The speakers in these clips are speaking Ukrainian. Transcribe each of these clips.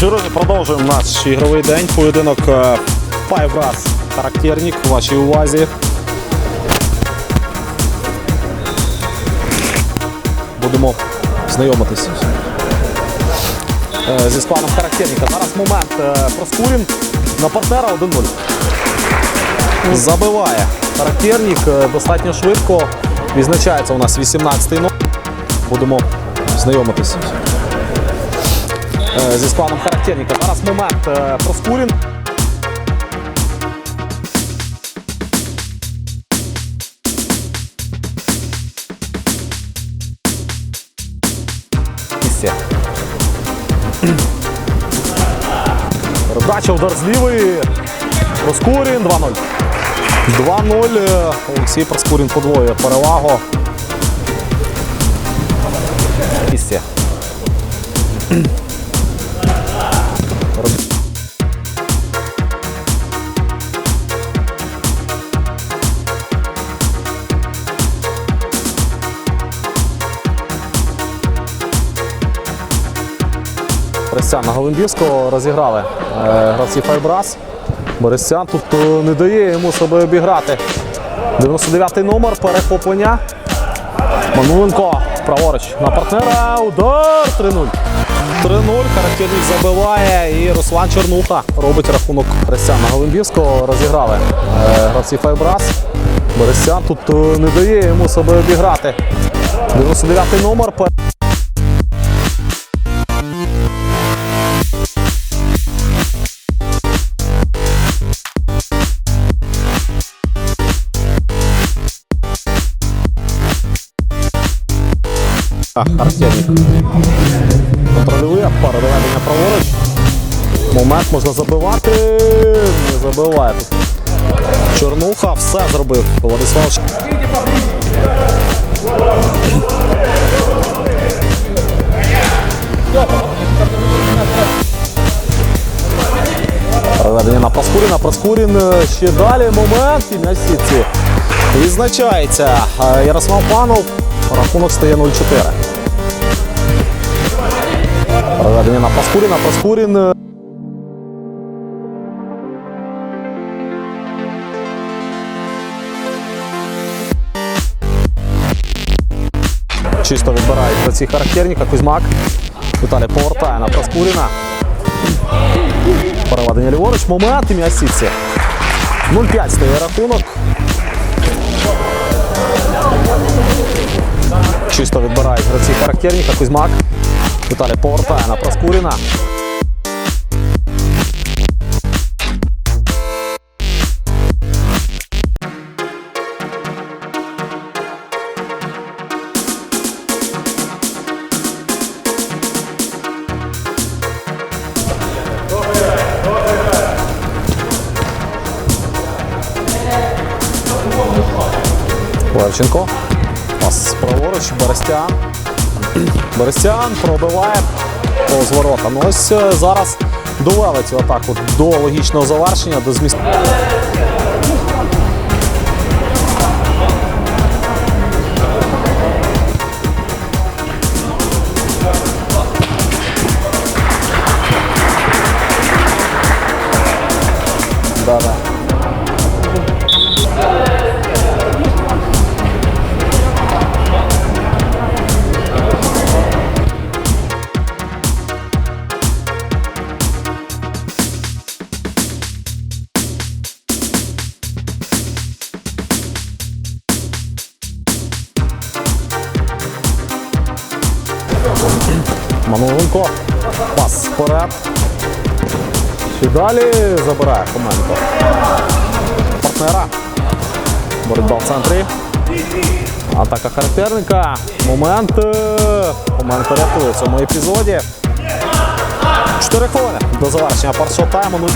Що, продовжуємо наш ігровий день. Поєдинок е, Five Раз характерник у вашій увазі. Будемо знайомитись е, зі складом характерника. Зараз момент е, Проскурін на партнера 1-0. Забиває характерник достатньо швидко. Відзначається у нас 18-й номер. Будемо знайомитись е, зі складом характерника. Зараз момент е, Проскурін. Передача удар з лівої. Проскурін 2-0. 2-0. Е, Олексій Проскурін подвоює перевагу. Місце. Борисян на Голимбівського розіграли е, гравці Файбрас. Борисян тут е, не дає йому себе обіграти. 99-й номер перехоплення. Мануленко праворуч на партнера. Удар 3-0. 3-0. Характерник забиває і Руслан Чернуха робить рахунок Борисян на Голимбівського. Розіграли е, гравці Файбрас. Борисян тут не дає йому себе обіграти. 99-й номер. Пер- А, Характерник. Контролює, передавання праворуч. Момент можна забивати. Не забиває. Чорнуха все зробив. Владислав. Переведення на Проскуріна. Проскурін е, ще далі. Момент і на сітці. Відзначається е, Ярослав Панов. Рахунок стає 0-4. Переведення на Проскуріна. Проскурін. е, Чисто відбирають про ці характерника. Кузьмак. Віталій повертає на Проскуріна. Переведення ліворуч. Момент і м'яч сітці. 0-5 стає рахунок. Чисто відбирають гравці характерника. Кузьмак. Віталій повертає на Проскуріна. Левченко. Пас праворуч. Берестян. Берестян пробиває по ворота. Ну ось е, зараз довели цю атаку до логічного завершення, до змісту. Мануленко. Пас вперед. І далі забирає Хоменко. Партнера. Боротьба в центрі. Атака характерника. Момент. Хоменко рятує в цьому епізоді. 4 хвилини до завершення першого тайму. 0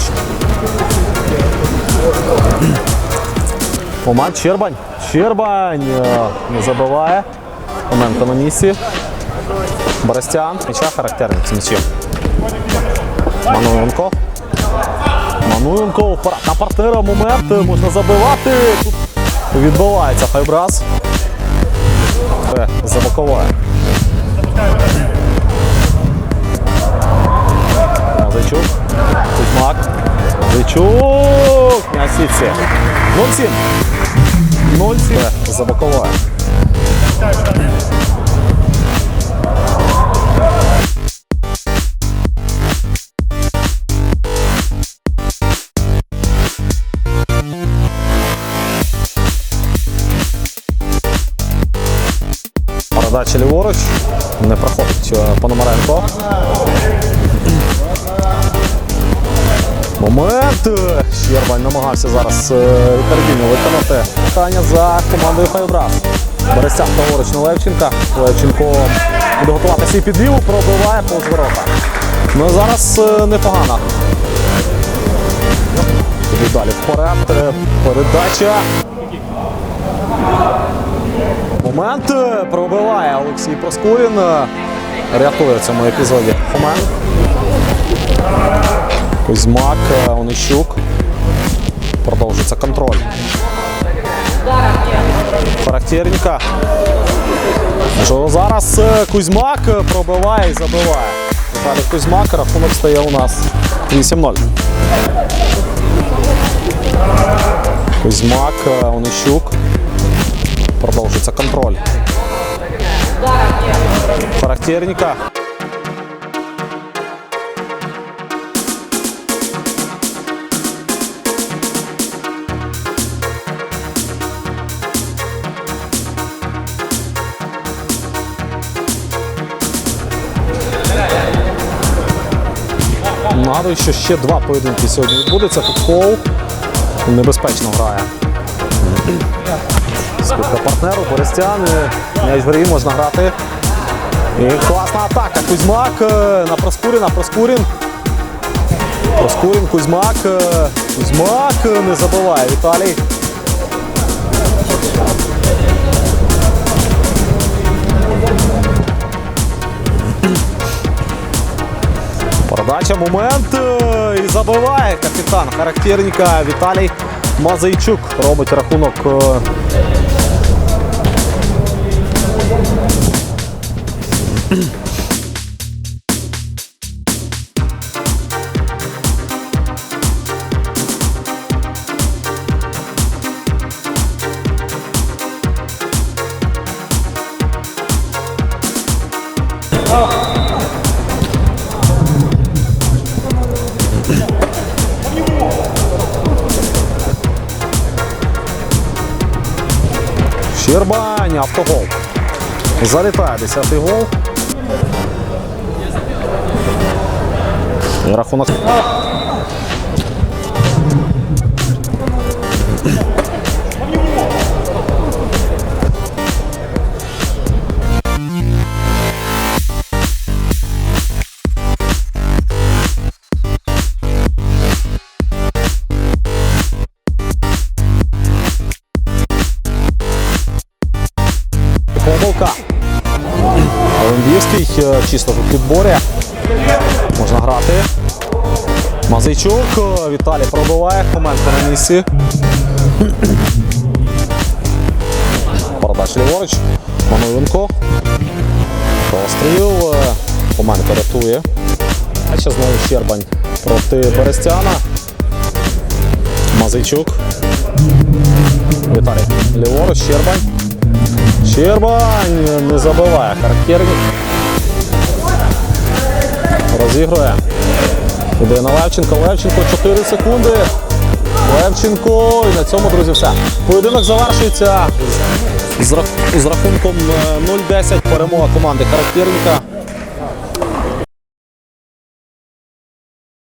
Момент Щербань. Щербань не забиває. Хоменко на місці. Боростян. М'яча характерник з м'ячем. Мануленко. Мануленко на партнера момент можна забивати. Відбувається Файбрас. Е, За боковою. Кузьмак. Мазичук. На сітці. 0-7. 0-7. За Передача ліворуч. Не проходить е, Пономаренко. Момент. Щербань намагався зараз е, Рікардіньо виконати питання за командою Файбрас. Берестяк праворуч на Левченка. Левченко буде готувати свій підвів, пробиває повз ворота. Ну зараз е, непогано. Далі вперед. Е, Передача. Момент е, пробиває Олексій Проскурін. е, Рятує в цьому епізоді Хомен. Кузьмак, е, Онищук. Продовжується контроль. Характерника. Що зараз Кузьмак пробиває і забиває. Віталій Кузьмак, рахунок стає у нас 8-0. Кузьмак, Онищук. Продовжується контроль. Характерника. Нагадую, що ще два поєдинки сьогодні відбудеться. Тут Коул небезпечно грає. Скидка партнеру, Борестян, м'яч в грі, можна грати. І класна атака. Кузьмак е, на Проскуріна, Проскурін. Проскурін, Кузьмак. е, Кузьмак е, не забиває Віталій. Передача, момент е, і забиває капітан характерника Віталій Мазайчук. Робить рахунок. Щербань, автогол. Залітає 10-й гол. Рахунок. Помилка. Олимпійський е, чисто в підборі. Можна грати. Мазайчук. е, Віталій пробиває. Хоменко на місці. Передач ліворуч. Мановенко. Простріл. Хоменко рятує. А ще знову Щербань проти Берестяна. Мазайчук. Віталій. Ліворуч, Щербань. Щербань не забиває характерник. Розігрує. Іде на Левченко. Левченко 4 секунди. Левченко. І на цьому, друзі, все. Поєдинок завершується з, рах- з рахунком е, 0-10. Перемога команди характерника.